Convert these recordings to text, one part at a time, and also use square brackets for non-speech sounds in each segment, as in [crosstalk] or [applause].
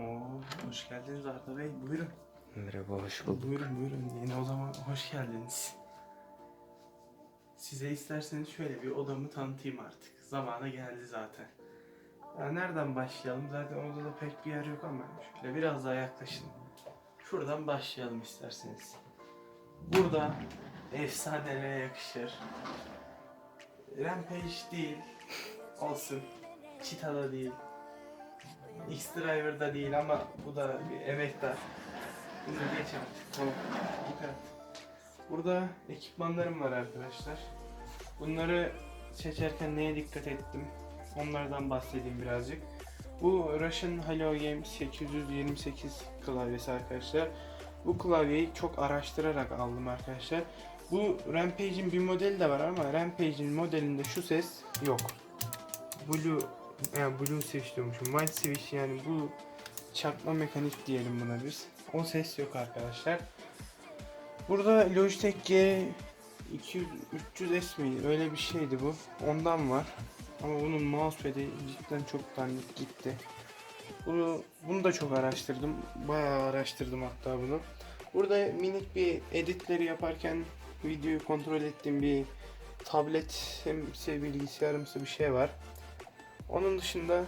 Oo, hoş geldiniz Arda Bey. Buyurun. Merhaba, hoş bulduk. Buyurun buyurun. Yine odama hoş geldiniz. Size isterseniz şöyle bir odamı tanıtayım artık. Zamanı geldi zaten. Ya nereden başlayalım? Zaten odada pek bir yer yok ama şöyle biraz daha yaklaşın. Şuradan başlayalım isterseniz. Burada efsanelere yakışır. Rampage değil. Olsun. Cheetah'da değil. X-Driver'da değil ama bu da bir emektar. Bunu geç artık. Burada ekipmanlarım var arkadaşlar. Bunları seçerken neye dikkat ettim? Onlardan bahsedeyim birazcık. Bu Russian Hello Game 828 klavyesi arkadaşlar. Bu klavyeyi çok araştırarak aldım arkadaşlar. Bu Rampage'in bir modeli de var ama Rampage'in modelinde şu ses yok. Blue yani Blue Switch diyormuşum. White Switch yani bu çakma mekanik diyelim buna biz. O ses yok arkadaşlar. Burada Logitech G 200 300S miydi? Öyle bir şeydi bu. Ondan var. Ama bunun mousepad'i cidden çok dandik gitti. Bunu, bunu da çok araştırdım. Bayağı araştırdım hatta bunu. Burada minik bir editleri yaparken videoyu kontrol ettiğim bir tablet hemse bilgisayarımsı bir şey var. Onun dışında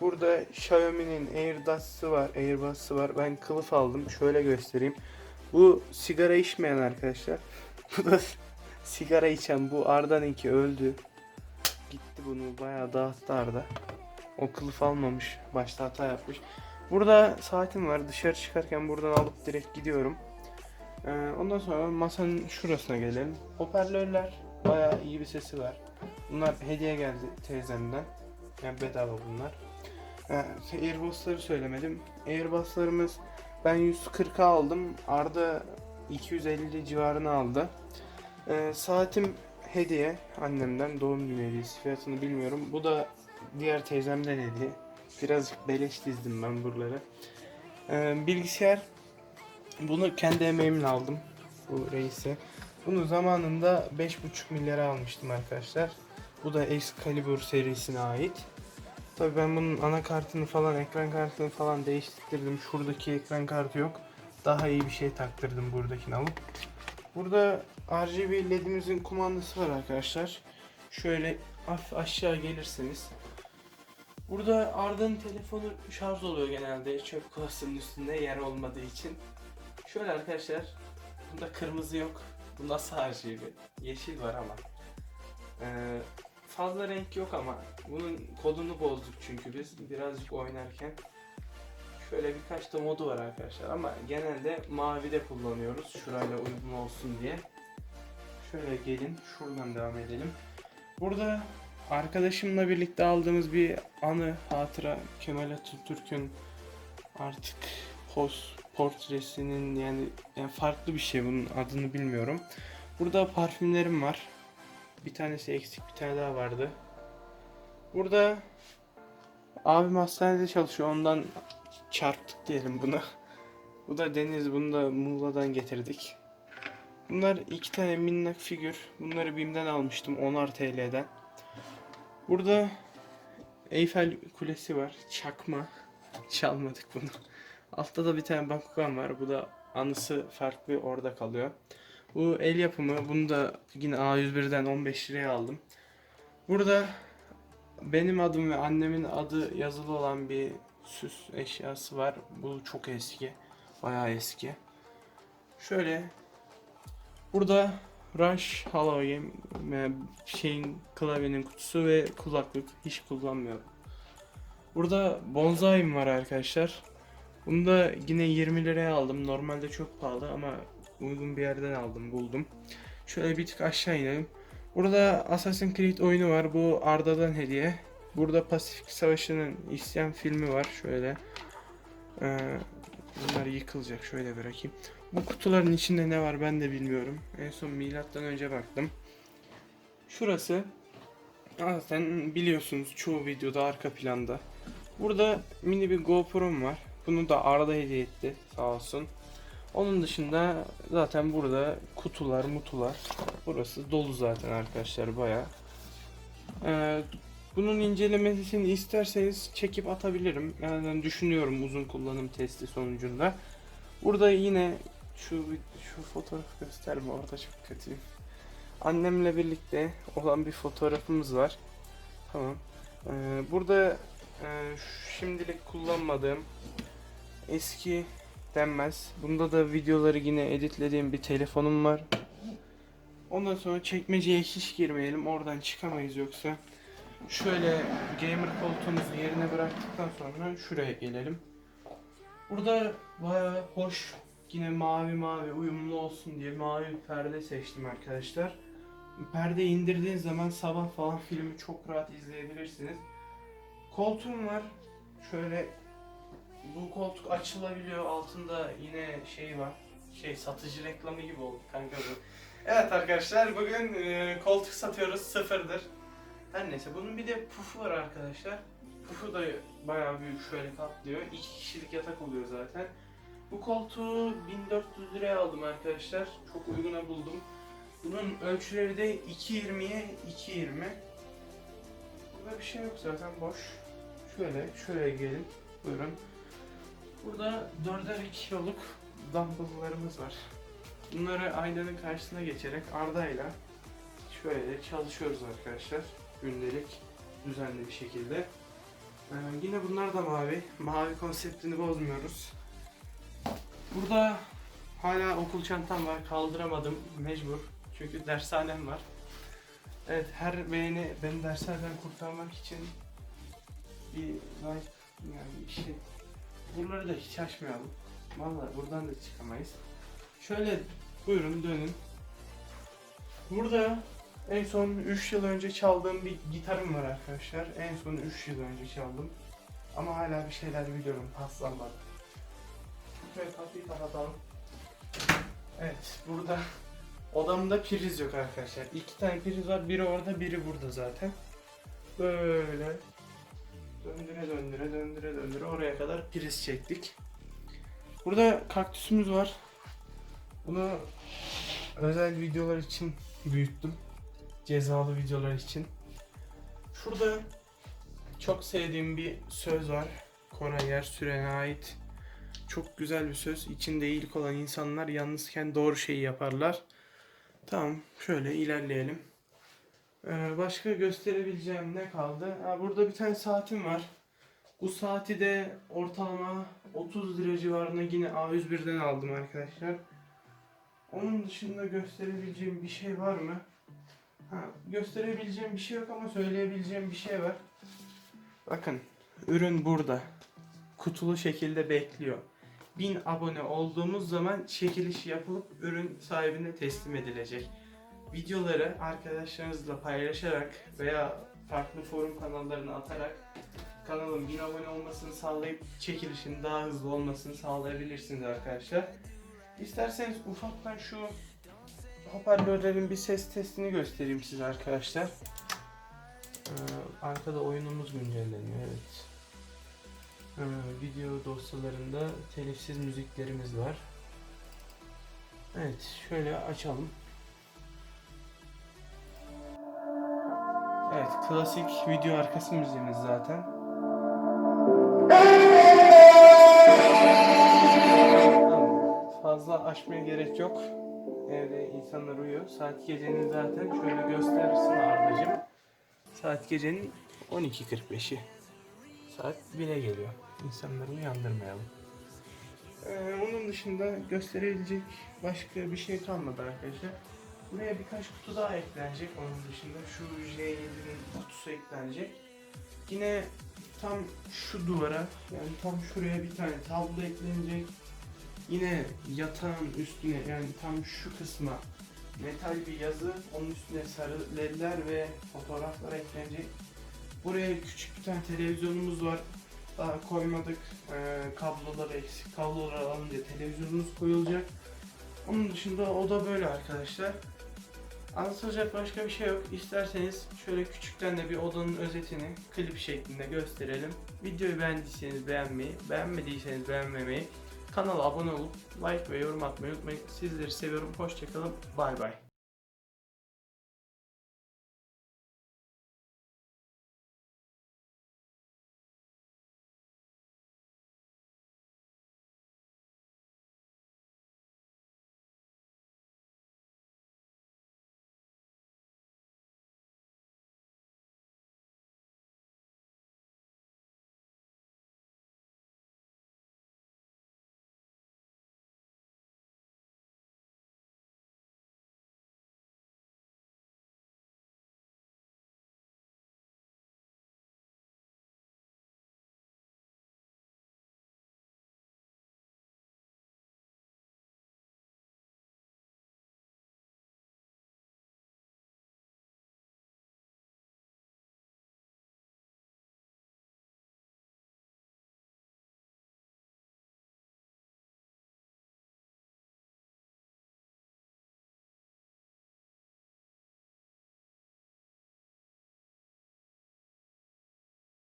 burada Xiaomi'nin AirDust'ı var, AirBuds'ı var. Ben kılıf aldım. Şöyle göstereyim. Bu sigara içmeyen arkadaşlar. [laughs] Bu da sigara içen bu Arda'nınki öldü. Gitti bunu bayağı dağıttı Arda. O kılıf almamış. Başta hata yapmış. Burada saatim var. Dışarı çıkarken buradan alıp direkt gidiyorum. Ee, ondan sonra masanın şurasına gelelim. Hoparlörler bayağı iyi bir sesi var. Bunlar hediye geldi teyzemden. Yani bedava bunlar. Ha, Airbus'ları söylemedim. Airbus'larımız ben 140'a aldım. Arda 250 civarını aldı. Ee, saatim hediye annemden doğum günü hediyesi fiyatını bilmiyorum. Bu da diğer teyzemden hediye. Birazcık beleş dizdim ben buraları. Ee, bilgisayar bunu kendi emeğimle aldım bu reisi. Bunu zamanında 5,5 milyara almıştım arkadaşlar. Bu da Excalibur serisine ait. Tabii ben bunun anakartını falan, ekran kartını falan değiştirdim. Şuradaki ekran kartı yok. Daha iyi bir şey taktırdım buradakini alıp. Burada RGB ledimizin kumandası var arkadaşlar. Şöyle aşağı gelirseniz. Burada Arda'nın telefonu şarj oluyor genelde çöp kovasının üstünde yer olmadığı için. Şöyle arkadaşlar. Bunda kırmızı yok. Bu nasıl RGB? Yeşil var ama. Ee, fazla renk yok ama bunun kodunu bozduk çünkü biz birazcık oynarken. Şöyle birkaç da modu var arkadaşlar ama genelde mavide kullanıyoruz şurayla uygun olsun diye. Şöyle gelin şuradan devam edelim. Burada arkadaşımla birlikte aldığımız bir anı hatıra Kemal Atatürk'ün artık poz portresinin yani, yani farklı bir şey bunun adını bilmiyorum. Burada parfümlerim var. Bir tanesi eksik bir tane daha vardı. Burada abim hastanede çalışıyor ondan çarptık diyelim buna. [laughs] Bu da Deniz bunu da Muğla'dan getirdik. Bunlar iki tane minnak figür. Bunları BİM'den almıştım 10'ar TL'den. Burada Eyfel Kulesi var. Çakma. [laughs] Çalmadık bunu. Altta da bir tane Bakugan var. Bu da anısı farklı orada kalıyor. Bu el yapımı. Bunu da yine A101'den 15 liraya aldım. Burada benim adım ve annemin adı yazılı olan bir süs eşyası var. Bu çok eski. Bayağı eski. Şöyle burada Rush Hollow Game e, şeyin klavyenin kutusu ve kulaklık hiç kullanmıyorum. Burada bonsai'm var arkadaşlar. Bunu da yine 20 liraya aldım. Normalde çok pahalı ama uygun bir yerden aldım, buldum. Şöyle bir tık aşağı inelim. Burada Assassin's Creed oyunu var. Bu Arda'dan hediye. Burada Pasifik Savaşı'nın isyan filmi var. Şöyle. Ee, bunlar yıkılacak. Şöyle bırakayım. Bu kutuların içinde ne var ben de bilmiyorum. En son milattan önce baktım. Şurası zaten biliyorsunuz çoğu videoda arka planda. Burada mini bir GoPro'm var. Bunu da Arda hediye etti sağ olsun. Onun dışında zaten burada kutular mutular. Burası dolu zaten arkadaşlar baya. Ee, bunun incelemesini isterseniz çekip atabilirim. Yani düşünüyorum uzun kullanım testi sonucunda. Burada yine şu şu fotoğrafı gösterme orada çok kötüyüm. Annemle birlikte olan bir fotoğrafımız var. Tamam. Ee, burada e, şimdilik kullanmadığım eski denmez. Bunda da videoları yine editlediğim bir telefonum var. Ondan sonra çekmeceye hiç girmeyelim. Oradan çıkamayız yoksa. Şöyle gamer koltuğumuzu yerine bıraktıktan sonra şuraya gelelim. Burada bayağı hoş yine mavi mavi uyumlu olsun diye mavi bir perde seçtim arkadaşlar. Perde indirdiğiniz zaman sabah falan filmi çok rahat izleyebilirsiniz. Koltuğum var. Şöyle bu koltuk açılabiliyor. Altında yine şey var. Şey satıcı reklamı gibi oldu kanka bu. Evet arkadaşlar bugün e, koltuk satıyoruz sıfırdır. Her neyse bunun bir de pufu var arkadaşlar. Pufu da bayağı büyük şöyle katlıyor. İki kişilik yatak oluyor zaten. Bu koltuğu 1400 liraya aldım arkadaşlar. Çok uyguna buldum. Bunun ölçüleri de 2.20'ye 2.20. Burada bir şey yok zaten boş. Şöyle, şöyle gelin. Buyurun. Burada 4'er kiloluk dumbbell'larımız var. Bunları aynanın karşısına geçerek Arda'yla şöyle çalışıyoruz arkadaşlar. Gündelik düzenli bir şekilde. Ee, yine bunlar da mavi. Mavi konseptini bozmuyoruz. Burada hala okul çantam var. Kaldıramadım. Mecbur. Çünkü dershanem var. Evet her beğeni beni dershaneden kurtarmak için bir like yani bir şey. Buraları da hiç açmayalım. Vallahi buradan da çıkamayız. Şöyle buyurun dönün. Burada en son 3 yıl önce çaldığım bir gitarım var arkadaşlar. En son 3 yıl önce çaldım. Ama hala bir şeyler biliyorum. Paslanmadı. Şöyle kapıyı kapatalım. Evet burada odamda priz yok arkadaşlar. İki tane priz var. Biri orada biri burada zaten. Böyle döndüre döndüre döndüre döndüre oraya kadar priz çektik. Burada kaktüsümüz var. Bunu özel videolar için büyüttüm. Cezalı videolar için. Şurada çok sevdiğim bir söz var. Koray Yersüren'e ait. Çok güzel bir söz. İçinde iyilik olan insanlar yalnızken doğru şeyi yaparlar. Tamam, şöyle ilerleyelim. Ee, başka gösterebileceğim ne kaldı? Ha, burada bir tane saatim var. Bu saati de ortalama 30 lira civarında yine A101'den aldım arkadaşlar. Onun dışında gösterebileceğim bir şey var mı? Ha, gösterebileceğim bir şey yok ama söyleyebileceğim bir şey var. Bakın, ürün burada. Kutulu şekilde bekliyor. 1000 abone olduğumuz zaman çekiliş yapılıp ürün sahibine teslim edilecek. Videoları arkadaşlarınızla paylaşarak veya farklı forum kanallarına atarak kanalın 1000 abone olmasını sağlayıp çekilişin daha hızlı olmasını sağlayabilirsiniz arkadaşlar. İsterseniz ufaktan şu hoparlörlerin bir ses testini göstereyim size arkadaşlar. Ee, arkada oyunumuz güncelleniyor evet. Ee, video dosyalarında telifsiz müziklerimiz var. Evet şöyle açalım. Evet klasik video arkası müziğimiz zaten. Fazla açmaya gerek yok. Evde insanlar uyuyor. Saat gecenin zaten şöyle gösterirsin Arda'cığım. Saat gecenin 12.45'i. Saat 1'e geliyor. İnsanları uyandırmayalım. Ee, onun dışında gösterebilecek başka bir şey kalmadı arkadaşlar. Buraya birkaç kutu daha eklenecek. Onun dışında şu J7'nin kutusu eklenecek. Yine tam şu duvara yani tam şuraya bir tane tablo eklenecek. Yine yatağın üstüne yani tam şu kısma metal bir yazı, onun üstüne sarı ledler ve fotoğraflar eklenecek. Buraya küçük bir tane televizyonumuz var. Daha koymadık. Ee, kabloları eksik. Kabloları alınca televizyonumuz koyulacak. Onun dışında o da böyle arkadaşlar. Anlatılacak başka bir şey yok. İsterseniz şöyle küçükten de bir odanın özetini klip şeklinde gösterelim. Videoyu beğendiyseniz beğenmeyi, beğenmediyseniz beğenmemeyi, kanala abone olup like ve yorum atmayı unutmayın. Sizleri seviyorum. Hoşçakalın. Bay bay.